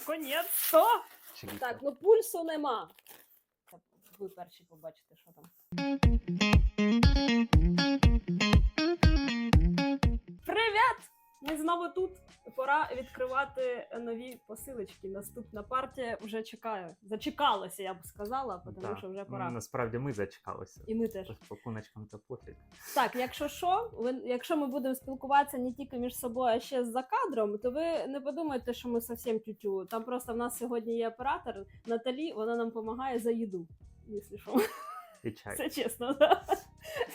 Наконець-то! Так, ну пульсу нема. Ви перші побачите, що там. Привіт! Ми знову тут. Пора відкривати нові посилочки. Наступна партія вже чекає. Зачекалася, я б сказала, тому Да. що вже Ну, пора. насправді ми зачекалися. І ми теж. Пакуночкам то пофіг. Так, якщо що, ви, якщо ми будемо спілкуватися не тільки між собою, а ще за кадром, то ви не подумайте, що ми зовсім тютю. Там просто в нас сьогодні є оператор Наталі, вона нам допомагає за їду. Якщо що, І чай. це чесно, да?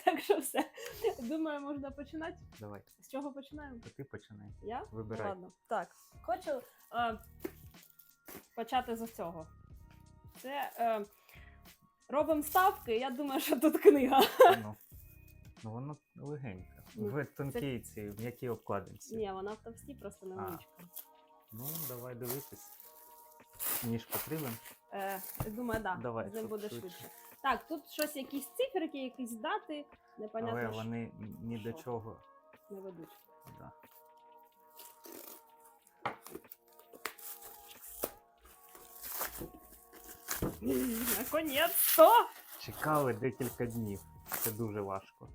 Так що все. Думаю, можна починати. Давай, З чого починаємо? то ти починай. Я? Вибирай. Ладно. Так, хочу е, почати з цього. Це е, робимо ставки. Я думаю, що тут книга. Ну, ну воно легеньке. Ну, В тонкій цій, м'якій обкладинці. Ні, вона в товсті, просто невеличка. Ну, давай дивитись. Ніж потрібен. Е, думаю, да, Давай, з ним щоб буде швидше. швидше. Так, тут щось, якісь циферки, якісь дати, непонятно, Але що вони ні до що. чого. не ведуть. Да. Наконець-то! Чекали декілька днів. Це дуже важко.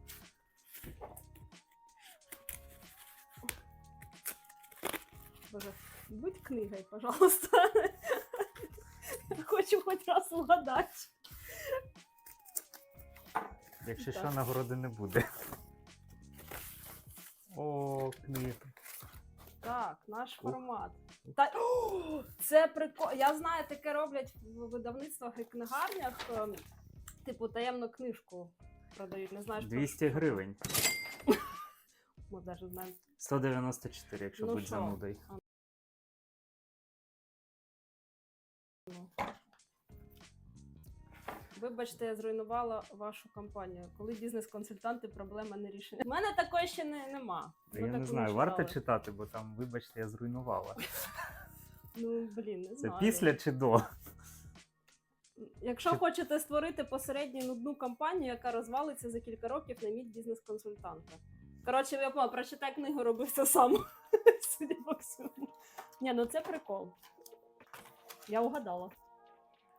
Боже, будь книгою, пожалуйста. Хочу хоч раз угадати. Якщо що, нагороди не буде. О, книга. Так, наш формат. Та... О, це прикол. Я знаю, таке роблять в видавництвах і книгарнях. ем, Типу таємну книжку продають. Не знаєш, про 200 що. гривень. Ми навіть знаємо. 194, якщо Ну будь що? занудою. Вибачте, я зруйнувала вашу компанію. Коли бізнес-консультанти проблема не рішення. У мене такої ще не, нема. Я не знаю, варто читати, бо там, вибачте, я зруйнувала. Ну, блін, не Це після чи до? Якщо хочете створити посередню нудну компанію, яка розвалиться за кілька років, найміть бізнес-консультанта. Коротше, я поняла, прочитай книгу, роби все сам. Судя по всьому. Ні, ну це прикол. Я угадала.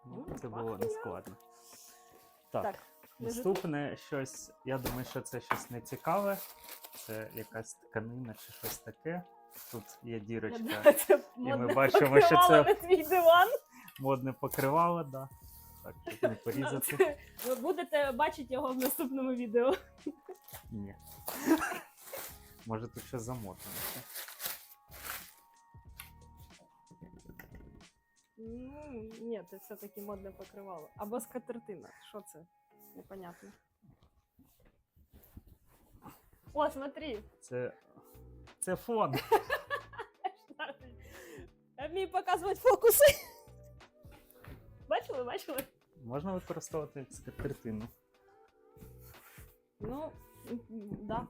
Ну, Ну, Це було пахне. Так, Так, наступне щось. Я думаю, що це щось нецікаве. Це якась тканина чи щось таке. Тут є дірочка, це модне бачимо, що це- на твій диван. модне покривало, да. Так, щоб не порізати. Ви будете бачити його в наступному відео. Ні. Може тут щось замотано. Ну, ні, це все-таки модне покривало. Або скатертина. Що це? Непонятно. О, смотри. Це. Це фон. Я вмію показувати фокуси. Бачили, бачили? Можна використовувати як скатертину. Ну, м, м, да.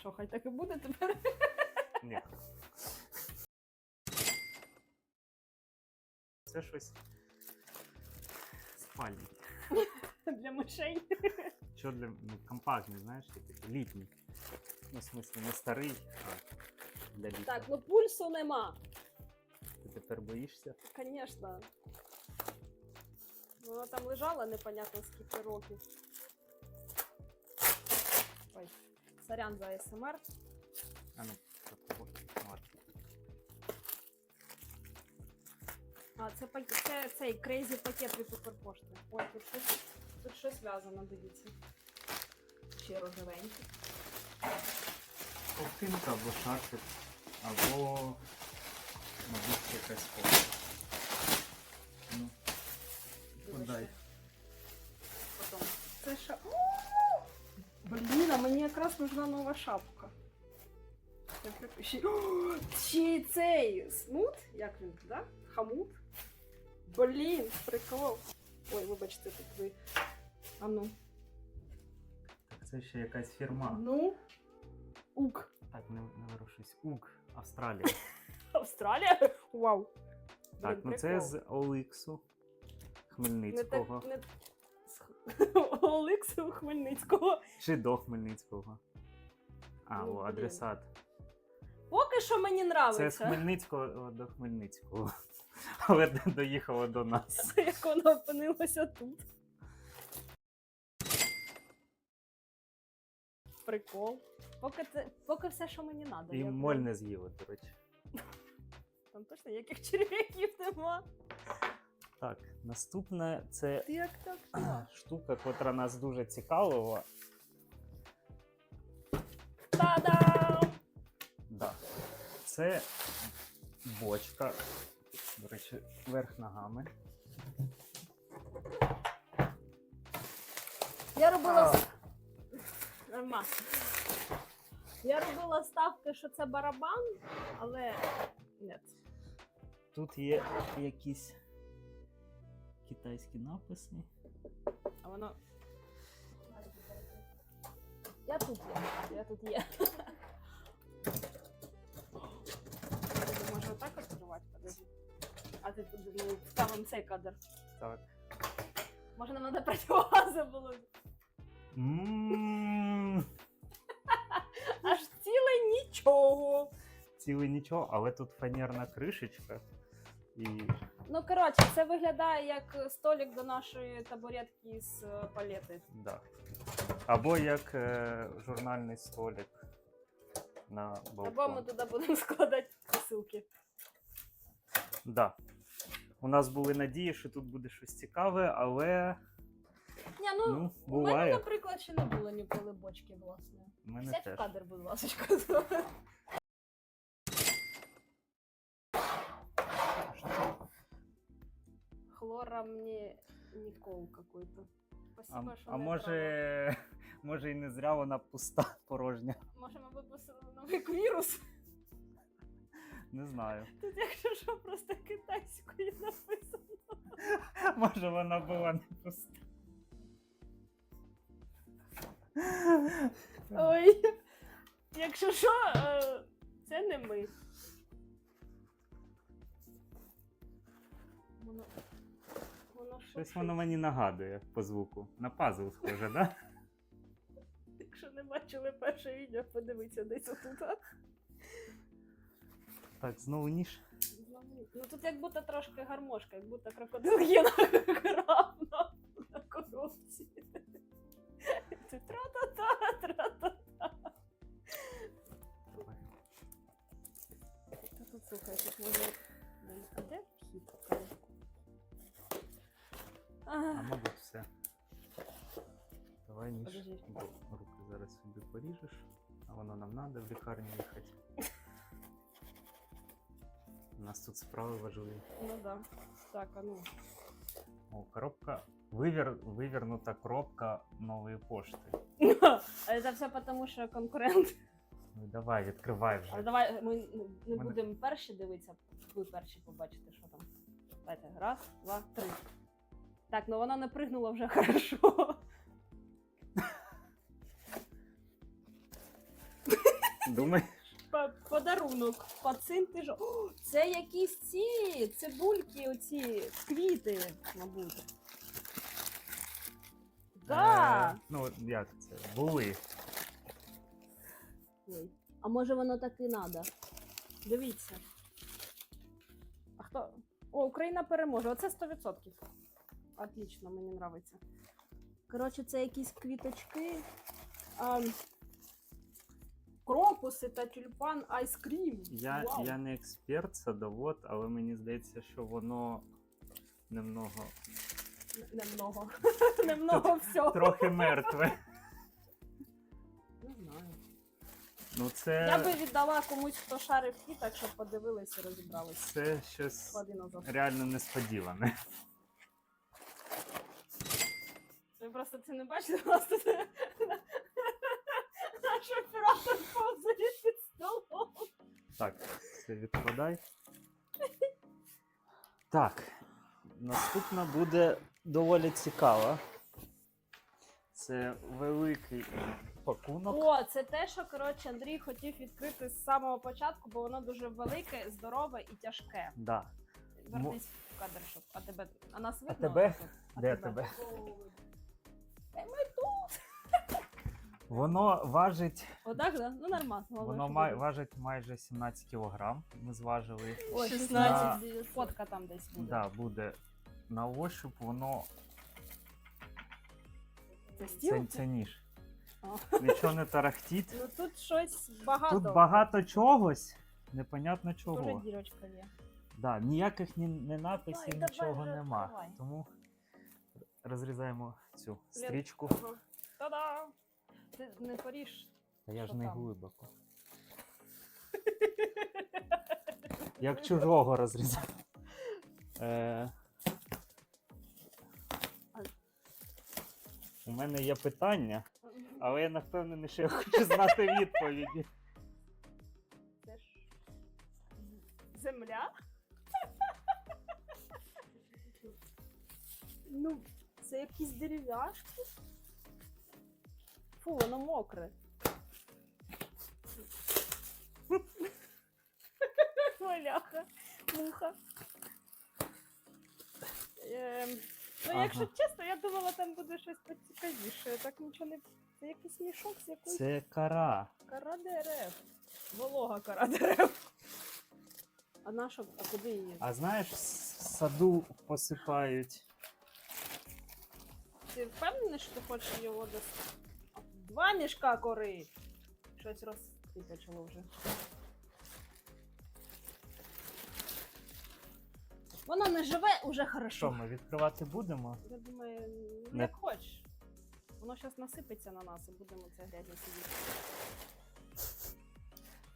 Що, хай так і буде тепер? Ні. Це щось спальник. Для мишей. Що для ну, компактний, знаєш, такий літній. Ну, в смислі, не старий, а для літнього. Так, ну пульсу нема. Ти тепер боїшся? Звісно. Вона там лежала непонятно скільки років. Ой, сорян за СМР. А ну, А, це, це цей крейзі пакет від Укрпошти. Ой, тут щось, тут щось зв'язано, дивіться. Ще рожевенький. Ковтинка або шарфик, або, мабуть, якась кофта. Ну, подай. Потім. Це ша... Блін, а мені якраз нужна нова шапка. Ще, ще й цей смут, як він, да? Хамут. Блін, прикол. Ой, вибачте, тут ви. А ну. Так це ще якась фірма. Ну. Ук. Так, не, не ворушись. УК, Австралія. Австралія? Вау. Так, ну це з OLX Не Хмельницького. так, не... з Олексу Хмельницького. Чи до Хмельницького. А, Ну, о, блін. адресат. Поки що мені Це з нравиться. Хмельницького до Хмельницького. Але не доїхало до нас. Як воно опинилося тут. Прикол. Поки, це, поки все, що мені треба. І моль не з'їла, до речі. Там точно ніяких черв'яків нема. Так, наступне це Як так? так? штука, котра нас дуже цікавила. Та-дам! Да. Це бочка. До речі, верх ногами. Я робила. С- Нормально. Я робила ставки, що це барабан, але ні. Тут є якісь китайські написи. А воно. Я тут є. Я тут є. Може отак відкривати, подожди. А ти тут ну, ставимо цей кадр. Так. Може нам треба противогази було. Аж ціле нічого. Ціле нічого, але тут фанерна кришечка. І Ну, коротше, це виглядає як столик до нашої табуретки з е, палети. да. Або як е, журнальний столик на балкон. Або ми туди будемо складати посилки. Да. У нас були надії, що тут буде щось цікаве, але Ні, ну, ну, у мене, наприклад, ще не було ніколи бочки власне. У мене Сядь в кадр, будь ласка. Хлора мені Нікол какой-то. А, що а не може, може і не зря вона пуста, порожня. Може, ми випустили новий вірус? Не знаю. Тут, якщо що, просто китайською написано. Може вона була не пуста. Ой. Якщо що, е, це не ми. Воно. Воно Щось шуршить. воно мені нагадує по звуку. На пазл схоже, да? Якщо не бачили перше відео, подивіться десь отут. Так, знову ніж. Ну тут як будто трошки гармошка, як будто крокодил є на грав на, на коробці. Це тра-та-та, тра-та-та. Та тут слухай, тут може. А де вхід? А мабуть, все. Давай ніж. Подожди. Руки зараз собі поріжеш, а воно нам треба в лікарню їхати. Нас тут справи важливі. Ну да. Так, а ну. О, коробка. Вивір, вивернута коробка нової пошти. А це все тому, що конкурент. Ну давай, відкривай вже. давай ми не Мене- будемо перші дивитися, ви перші побачите, що там. Давайте, раз, два, три. Так, ну вона не пригнула вже хорошо. Думай, По- Подарунок. Пацин ти ж. О, це якісь ці цибульки, оці квіти, мабуть. Да. Е, ну, як це? Були. Ой. А може воно так і надо? Дивіться. А хто? О, Україна переможе. Оце 100%. Отлично, мені нравиться. Коротше, це якісь квіточки. А, крокуси та тюльпан айскрім. Я, Вау. я не експерт, садовод, але мені здається, що воно немного Немного. Немного всього. трохи мертве. Не знаю. Ну, це, Я би віддала комусь, хто шарив квіток, щоб подивилися і розібралися. це щось реально несподіване. Ви просто це не бачите, у нас тут наш оператор повзає під столом. Так, це відкладай. Так, наступна буде доволі цікава. Це великий пакунок. О, це те, що коротше Андрій хотів відкрити з самого початку, бо воно дуже велике, здорове і тяжке. Да. Вернись в кадр, щоб. А тебе. А нас видно? тебе? А Де тебе? Ми тут. Воно важить, Отак, да? Ну нормально. воно май, важить майже 17 кг. Ми зважили. Ой, 16 16 900. Фотка там десь буде. Да, буде на ощуп, воно Це стіл? це, це ніж. А. Нічого не тарахтіть. Ну тут щось багато. Тут багато чогось, непонятно Дуже чого. дірочка є. Да, ніяких ні, ні написів, давай нічого вже нема. відкривай. Тому розрізаємо цю стрічку. Ага. Ти не поріж. Та я ж не там? глибоко. Як чужого розрізав. Е... У мене є питання, але я не впевнений, що я хочу знати відповіді. Це ж земля? ну, це якісь дерев'яшки. Фу, воно мокре. Маляха, муха. Ем, ну, Ага. якщо чесно, я думала, там буде щось поцікавіше. Так нічого не. Це якийсь мішок з якоюсь Це кара. Кора дерев. Волога кора дерев. А на що? А куди її? А знаєш, в саду посипають. Ти впевнений, що ти хочеш його досити? Два мішка кори. Щось рости почало вже. Воно не живе уже Що хорошо. ми відкривати будемо? Я думаю, ну, Не- як хочеш. Воно зараз насипеться на нас і будемо це грязно сидіти.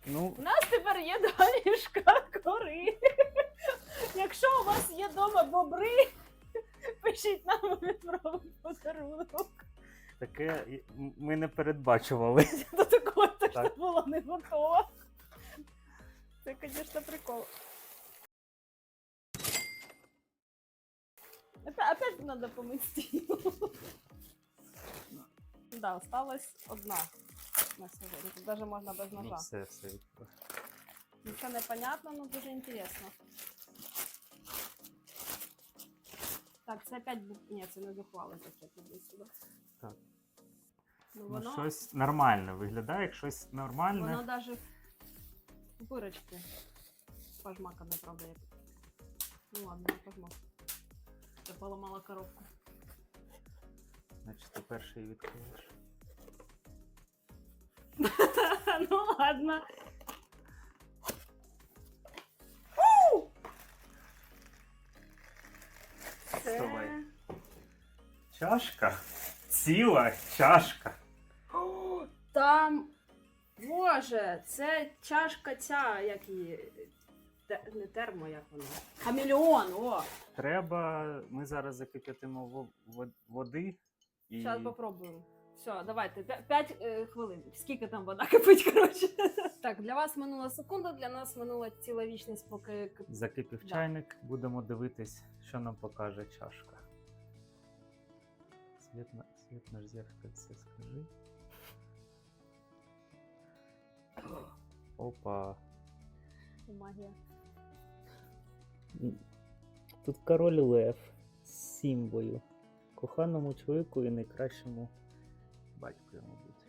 Ну, У нас тепер є два мішка кори. Якщо у вас є вдома бобри, пишіть нам ми відправимо подарунок. Таке ми не передбачували. До такого точно Так. було не готово. Це, звісно, прикол. Опять, надо помыть стіл. Да, осталась одна на сьогодні. Тут даже можна без Ну, ножа. все, все. Нічого не понятно, але дуже інтересно. Так, це опять. Ні, це не духвали таке туди сюди. Так. Ну, Ну, щось нормальне виглядає, як щось нормальне. воно навіть пупирочки пожмакане, правда, як. Ну ладно, не пожмак. Я поламала коробку. Значить, ти перший відкриєш. ну ладно. Чашка? Ціла чашка. О, Там. Боже, це чашка ця, як її. Те- Не термо, як вона. Хамелеон, о! Треба. Ми зараз закип'ятимо во- во- води і. Зараз попробуємо. Все, давайте, 5 хвилин. Скільки там вода кипить, коротше. Так, для вас минула секунда, для нас минула ціла вічність, поки кип- Закипів Да. чайник, будемо дивитись, що нам покаже чашка. Світ на, світ на зеркальце, скажи. Опа. магія. Тут король Лев з сімбою. Коханому чоловіку і найкращому батьку, мабуть.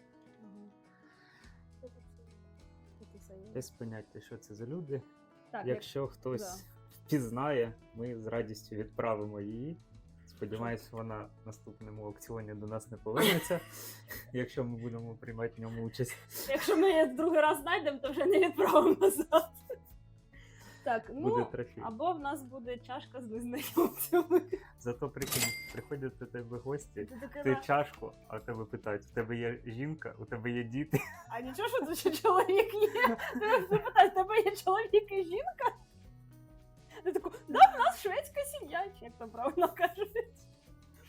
Без поняття, що це за люди. Так, Якщо хтось впізнає, ми з радістю відправимо її. Сподіваюсь, вона в наступному аукціоні до нас не повернеться, якщо ми будемо приймати в ньому участь. Якщо ми її другий раз знайдемо, то вже не відправимо назад. Так, ну Буде трофей. або в нас буде чашка з незнайомцями. Зато прикинь, приходять до тебе гості, Ти ти чашку, а тебе питають: у тебе є жінка, у тебе є діти. А нічого, що тут ще чоловік є? Ти питаєш, тебе є чоловік і жінка? Шведська як там правильно кажуть.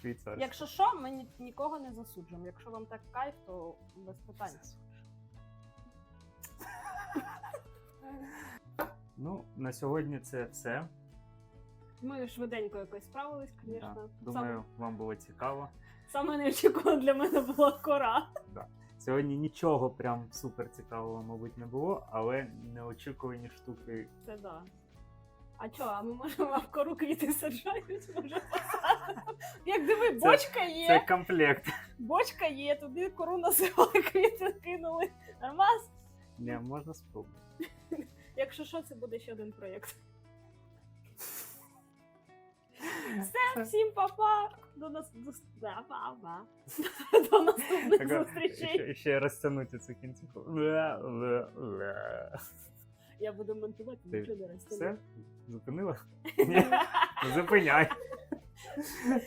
Швейцарська. Якщо що, ми ні- нікого не засуджуємо. Якщо вам так кайф, то без питань. Ну, на сьогодні це все. Ми швиденько якось справились, звісно. Да. Думаю, вам було цікаво. Саме неочікувано для мене була кора. Сьогодні нічого прям супер цікавого, мабуть, не було, але неочікувані штуки Це да. А чо, а ми можемо в кору квіти саджають, може посадимо. Як диви, бочка є, Це комплект. бочка є, туди кору насипали, квіти кинули. Нормас? Не, можна спробувати. Якщо що, це буде ще один проєкт. Все, всім па-па. До нас до, да, па-па. до наступних зустрічей. Ще, ще розтягнути цю кінцівку. Я буду монтувати, Ти нічого не розтягну. Зупинила? Ні. Ну, Зупиняй.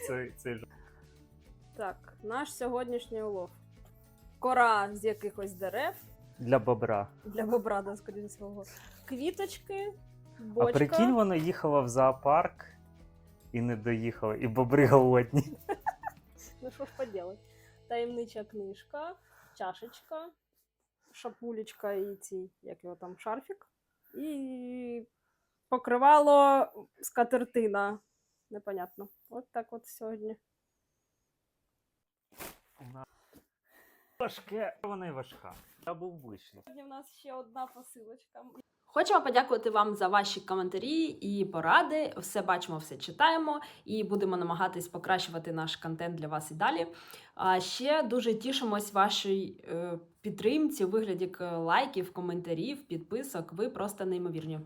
Це, це ж. Так, наш сьогоднішній улов. Кора з якихось дерев Для бобра. для бобра, да, скоріше всього. Квіточки, бочка. А прикинь, вона їхала в зоопарк і не доїхала, і бобри голодні. Ну що ж поделать. Таємнича книжка, чашечка, шапулечка і ці, як його там, шарфік. І покривало скатертина. Непонятно. От так от сьогодні. Важке, вона й важка. Я був ближче. Сьогодні в нас ще одна посилочка. Хочемо подякувати вам за ваші коментарі і поради. Все бачимо, все читаємо і будемо намагатись покращувати наш контент для вас і далі. А ще дуже тішимось вашій е, підтримці у вигляді лайків, коментарів, підписок. Ви просто неймовірні.